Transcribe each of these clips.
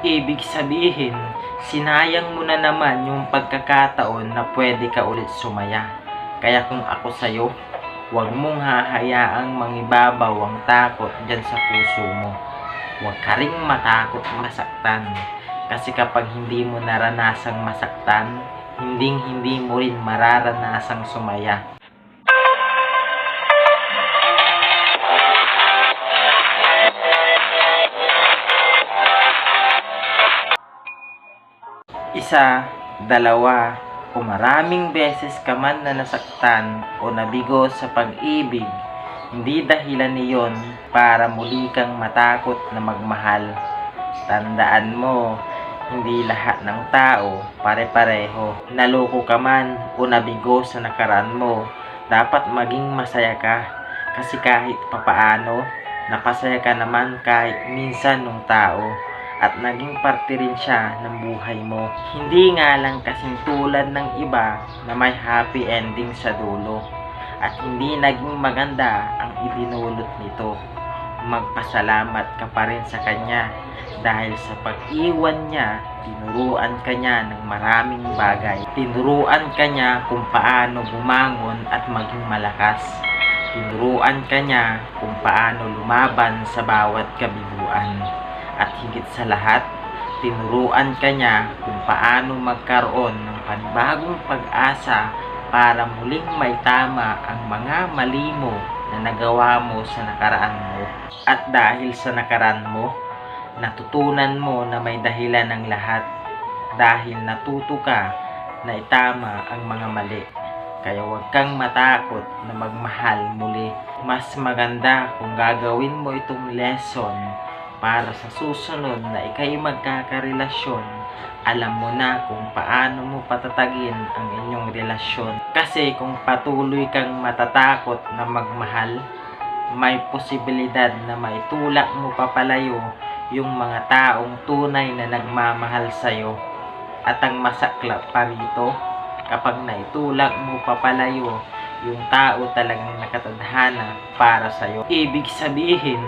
Ibig sabihin, sinayang mo na naman yung pagkakataon na pwede ka ulit sumaya. Kaya kung ako sa'yo, huwag mong hahayaang mangibabaw ang takot dyan sa puso mo. Huwag ka ring matakot masaktan. Kasi kapag hindi mo naranasang masaktan, hinding hindi mo rin mararanasang sumaya. Isa, dalawa, o maraming beses ka man na nasaktan o nabigo sa pag-ibig, hindi dahilan niyon para muli kang matakot na magmahal. Tandaan mo, hindi lahat ng tao pare-pareho. Naloko ka man o nabigo sa nakaraan mo, dapat maging masaya ka. Kasi kahit papaano, napasaya ka naman kahit minsan ng tao at naging parte rin siya ng buhay mo. Hindi nga lang kasing tulad ng iba na may happy ending sa dulo at hindi naging maganda ang idinulot nito. Magpasalamat ka pa rin sa kanya dahil sa pag-iwan niya, tinuruan ka niya ng maraming bagay. Tinuruan ka niya kung paano bumangon at maging malakas. Tinuruan ka niya kung paano lumaban sa bawat kabibuan. At higit sa lahat, tinuruan ka niya kung paano magkaroon ng panibagong pag-asa para muling may tama ang mga mali mo na nagawa mo sa nakaraan mo. At dahil sa nakaraan mo, natutunan mo na may dahilan ng lahat dahil natuto ka na itama ang mga mali. Kaya huwag kang matakot na magmahal muli. Mas maganda kung gagawin mo itong lesson para sa susunod na ikay magkakarelasyon, alam mo na kung paano mo patatagin ang inyong relasyon. Kasi kung patuloy kang matatakot na magmahal, may posibilidad na maitulak mo papalayo yung mga taong tunay na nagmamahal sa'yo. At ang masaklap pa rito, kapag naitulak mo papalayo yung tao talagang nakatadhana para sa'yo. Ibig sabihin,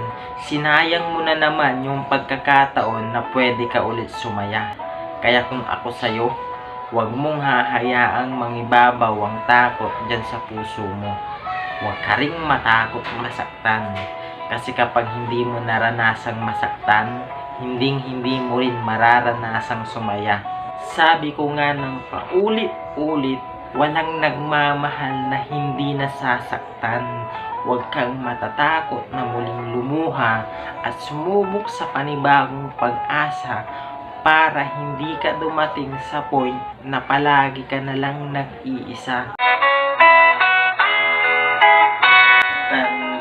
sinayang mo na naman yung pagkakataon na pwede ka ulit sumaya. Kaya kung ako sa'yo, huwag mong hahayaang mangibabaw ang takot dyan sa puso mo. Huwag ka ring matakot masaktan. Kasi kapag hindi mo naranasang masaktan, hinding hindi mo rin mararanasang sumaya. Sabi ko nga ng paulit-ulit, Walang nagmamahal na hindi nasasaktan. Huwag kang matatakot na muling lumuha at sumubok sa panibagong pag-asa para hindi ka dumating sa point na palagi ka na lang nag-iisa. Tanda